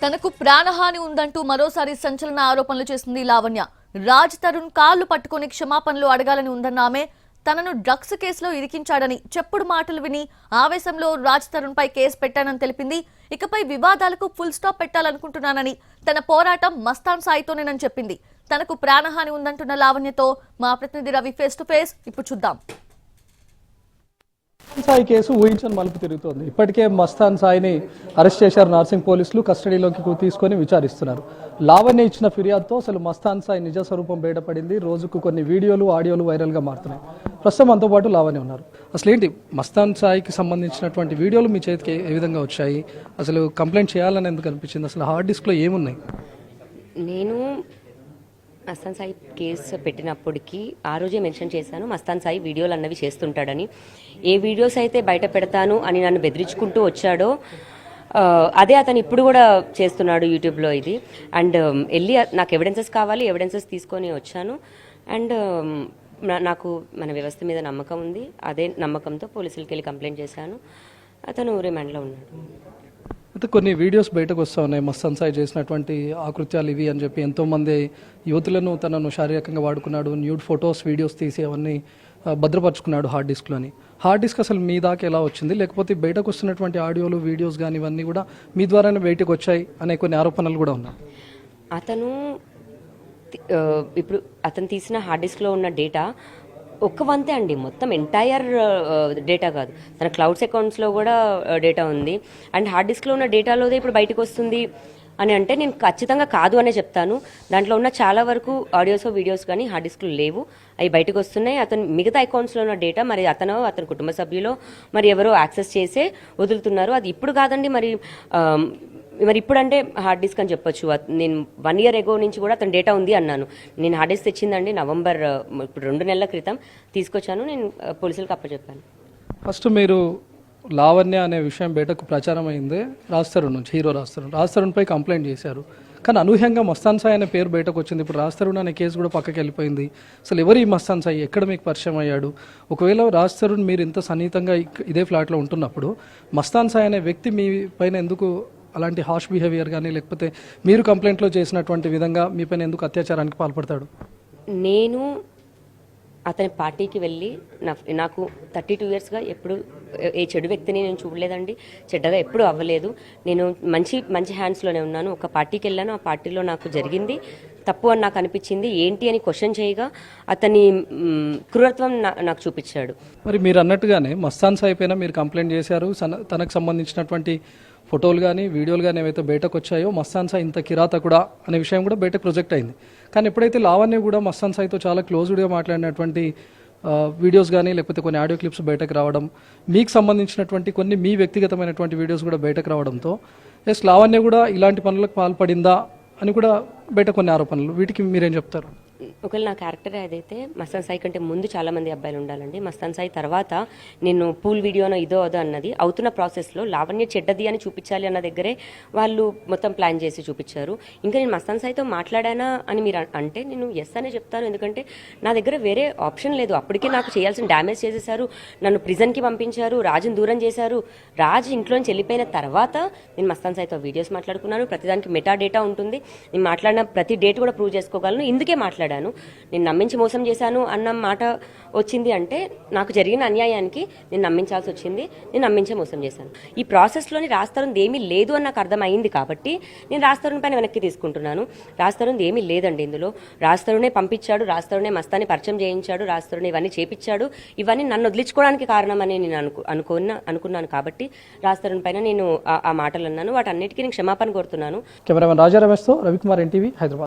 తనకు ప్రాణహాని ఉందంటూ మరోసారి సంచలన ఆరోపణలు చేసింది లావణ్య. రాజ్ తరుణ్ కాళ్ళు పట్టుకుని క్షమాపణలు అడగాలని ఉందన్న ఆమె తనను డ్రగ్స్ కేసులో ఇరికించాడని చెప్పుడు మాటలు విని ఆవేశంలో రాజ్ తరుణ్ పై కేసు పెట్టానని తెలిపింది. ఇకపై వివాదాలకు ఫుల్ స్టాప్ పెట్టాలనుకుంటున్నానని తన పోరాటం మస్తాన్ సాయితోనేనని చెప్పింది. తనకు ప్రాణహాని ఉందంటున్న లావణ్యతో మా ప్రతినిధి రవి ఫేస్ టు ఫేస్ ఇప్పుడు చూద్దాం. సాయి కేసు ఊహించని మలుపు తిరుగుతోంది. ఇప్పటికే మస్తాన్ సాయిని అరెస్ట్ చేశారు నార్సింగ్ పోలీసులు. కస్టడీలోకి తీసుకొని విచారిస్తున్నారు. లావణ్య ఇచ్చిన ఫిర్యాదుతో అసలు మస్తాన్ సాయి నిజ స్వరూపం బయటపడింది. రోజుకు కొన్ని వీడియోలు ఆడియోలు వైరల్గా మారుతున్నాయి. ప్రస్తుతం మనతో పాటు లావణ్య ఉన్నారు. అసలు ఏంటి? మస్తాన్ సాయికి సంబంధించినటువంటి వీడియోలు మీ చేతికి ఏ- ఏ విధంగా వచ్చాయి? అసలు కంప్లైంట్ చేయాలని ఎందుకు అనిపించింది? అసలు హార్డ్ డిస్క్లో ఏమున్నాయి? నేను మస్తాన్ సాయి కేసు పెట్టినప్పటికీ ఆ రోజే మెన్షన్ చేశాను మస్తాన్ సాయి వీడియోలు అన్నవి చేస్తుంటాడని. ఏ వీడియోస్ అయితే బయట పెడతాను అని నన్ను బెదిరించుకుంటూ వచ్చాడో అదే అతను ఇప్పుడు కూడా చేస్తున్నాడు యూట్యూబ్లో ఇది. అండ్ వెళ్ళి నాకు ఎవిడెన్సెస్ కావాలి ఎవిడెన్సెస్ తీసుకొని వచ్చాను. అండ్ నాకు మన వ్యవస్థ మీద నమ్మకం ఉంది. అదే నమ్మకంతో పోలీసులకి వెళ్ళి కంప్లైంట్ చేశాను. అతను రిమాండ్లో ఉన్నాడు. అయితే కొన్ని వీడియోస్ బయటకు వస్తూ ఉన్నాయి. మస్తన్సాయి చేసినటువంటి ఆకృత్యాలు ఇవి అని చెప్పి ఎంతోమంది యువతులను తనను శారీరకంగా వాడుకున్నాడు. న్యూడ్ ఫొటోస్ వీడియోస్ తీసి అవన్నీ భద్రపరుచుకున్నాడు హార్డ్ డిస్క్లోని హార్డ్ డిస్క్ అసలు మీ దాకా ఎలా వచ్చింది? లేకపోతే బయటకు వస్తున్నటువంటి ఆడియోలు వీడియోస్ కానీ ఇవన్నీ కూడా మీ ద్వారానే బయటకు వచ్చాయి అనే కొన్ని ఆరోపణలు కూడా ఉన్నాయి? అతను ఇప్పుడు అతను తీసిన హార్డ్ డిస్క్లో ఉన్న డేటా ఒక్క వంతే అండి. మొత్తం ఎంటైర్ డేటా uh, కాదు. తన క్లౌడ్స్ అకౌంట్స్లో కూడా uh, డేటా ఉంది. అండ్ హార్డ్ డిస్క్లో ఉన్న డేటాలోదే ఇప్పుడు బయటకు వస్తుంది అని అంటే నేను ఖచ్చితంగా కాదు అనే చెప్తాను. దాంట్లో ఉన్న చాలా వరకు ఆడియోస్ వీడియోస్ కానీ హార్డ్ డిస్క్లు లేవు. అవి బయటకు వస్తున్నాయి. అతను మిగతా అకౌంట్స్లో ఉన్న డేటా మరి అతను అతని కుటుంబ సభ్యులు మరి ఎవరో యాక్సెస్ చేసే వదులుతున్నారు. అది ఇప్పుడు కాదండి. మరి um, మరి ఇప్పుడు అంటే హార్డ్ డిస్క్ అని చెప్పొచ్చు. నేను వన్ ఇయర్ ఎగో నుంచి కూడా అతని డేటా ఉంది అన్నాను. నేను హార్డ్ డిస్క్ తెచ్చిందండి నవంబర్ ఇప్పుడు రెండు నెలల క్రితం తీసుకొచ్చాను. నేను పోలీసులకు అప్పచెప్పాను. ఫస్ట్ మీరు లావణ్య అనే విషయం బయటకు ప్రచారం అయింది. రాస్తరుణ్ నుంచి హీరో రాస్తరుణ్ రాస్తరుణ్పై కంప్లైంట్ చేశారు. కానీ అనూహ్యంగా మస్తాన్ సాయి అనే పేరు బయటకు వచ్చింది. ఇప్పుడు రాస్తరుణ్ అనే కేసు కూడా పక్కకి వెళ్ళిపోయింది. అసలు ఎవరు ఈ మస్తాన్ సాయి? ఎక్కడ మీకు పరిచయం అయ్యాడు? ఒకవేళ రాస్తరుణ్ మీరు ఇంత సన్నిహితంగా ఇదే ఫ్లాట్లో ఉంటున్నప్పుడు మస్తాన్ సాయి అనే వ్యక్తి మీ పైన ఎందుకు అలాంటి హాష్ బిహేవియర్ కానీ లేకపోతే మీరు కంప్లైంట్లో చేసినటువంటి విధంగా మీపైన ఎందుకు అత్యాచారానికి పాల్పడతాడు? నేను అతని పార్టీకి వెళ్ళి నా నాకు థర్టీ టూ ఇయర్స్గా ఎప్పుడు ఏ- చెడు వ్యక్తిని నేను చూడలేదండి. చెడ్డగా ఎప్పుడు అవ్వలేదు. నేను మంచి మంచి హ్యాండ్స్లోనే ఉన్నాను. ఒక పార్టీకి వెళ్ళాను. ఆ పార్టీలో నాకు జరిగింది. తప్పు అని నాకు అనిపించింది. ఏంటి అని క్వశ్చన్ చేయగా అతని క్రూరత్వం నా- నాకు చూపించాడు. మరి మీరు అన్నట్టుగానే మస్తాన్స్ అయిపోయినా మీరు కంప్లైంట్ చేశారు. తనకు సంబంధించినటువంటి ఫోటోలు కానీ వీడియోలు కానీ ఏవైతే బయటకు వచ్చాయో మస్తాన్సా ఇంత కిరాత కూడా అనే విషయం కూడా బయటకు ప్రొజెక్ట్ అయింది. కానీ ఎప్పుడైతే లావణ్య కూడా మస్తాన్సాయితో చాలా క్లోజ్డ్గా మాట్లాడినటువంటి వీడియోస్ కానీ లేకపోతే కొన్ని ఆడియో క్లిప్స్ బయటకు రావడం మీకు సంబంధించినటువంటి కొన్ని మీ వ్యక్తిగతమైనటువంటి వీడియోస్ కూడా బయటకు రావడంతో ఎస్ లావణ్య కూడా ఇలాంటి పనులకు పాల్పడిందా అని కూడా బయట కొన్ని ఆరోపణలు. వీటికి మీరేం చెప్తారు? ఒకవేళ నా క్యారెక్టర్ ఏదైతే మస్తాన్ సాయి కంటే ముందు చాలామంది అబ్బాయిలు ఉండాలండి మస్తాన్ సాయి తర్వాత నేను పూల్ వీడియోనో ఇదో అదో అన్నది అవుతున్న ప్రాసెస్లో లావణ్య చెడ్డది అని చూపించాలి అన్న దగ్గరే వాళ్ళు మొత్తం ప్లాన్ చేసి చూపించారు. ఇంకా నేను మస్తాన్ సాయితో మాట్లాడానా అని మీరు అంటే నేను ఎస్ అనే చెప్తాను. ఎందుకంటే నా దగ్గర వేరే ఆప్షన్ లేదు. అప్పటికే నాకు చేయాల్సిన డ్యామేజ్ చేసేసారు నన్ను ప్రిజన్కి పంపించారు. రాజుని దూరం చేశారు. రాజు ఇంట్లోంచి వెళ్ళిపోయిన తర్వాత నేను మస్తాన్ సాయితో వీడియోస్ మాట్లాడుకున్నాను. ప్రతిదానికి మెటా డేటా ఉంటుంది. నేను మాట్లాడిన ప్రతి డేట్ కూడా ప్రూవ్ చేసుకోగలను. ఇందుకే మాట్లాడాను. నేను నమ్మించి మోసం చేశాను అన్న మాట వచ్చింది అంటే నాకు జరిగిన అన్యాయానికి నేను నమ్మించాల్సి వచ్చింది నేను నమ్మించే మోసం చేశాను. ఈ ప్రాసెస్లోని రాస్తారుంది ఏమీ లేదు అని నాకు అర్థమైంది కాబట్టి నేను రాస్తారుని పైన వెనక్కి తీసుకుంటున్నాను. రాస్తారుంది ఏమీ లేదండి ఇందులో. రాస్తారునే పంపించాడు రాస్తారునే మస్తాన్ని పరిచయం చేయించాడు రాస్తారుని ఇవన్నీ చేపించాడు. ఇవన్నీ నన్ను వదిలించుకోవడానికి కారణమని నేను అనుకు అనుకున్న అనుకున్నాను కాబట్టి రాస్తారుని పైన నేను ఆ- ఆ మాటలు అన్నాను. వాటన్నిటికీ నేను క్షమాపణ కోరుతున్నాను. కెమెరామెన్ రాజా రమేష్తో రవికుమార్ ఎన్టీవీ హైదరాబాద్.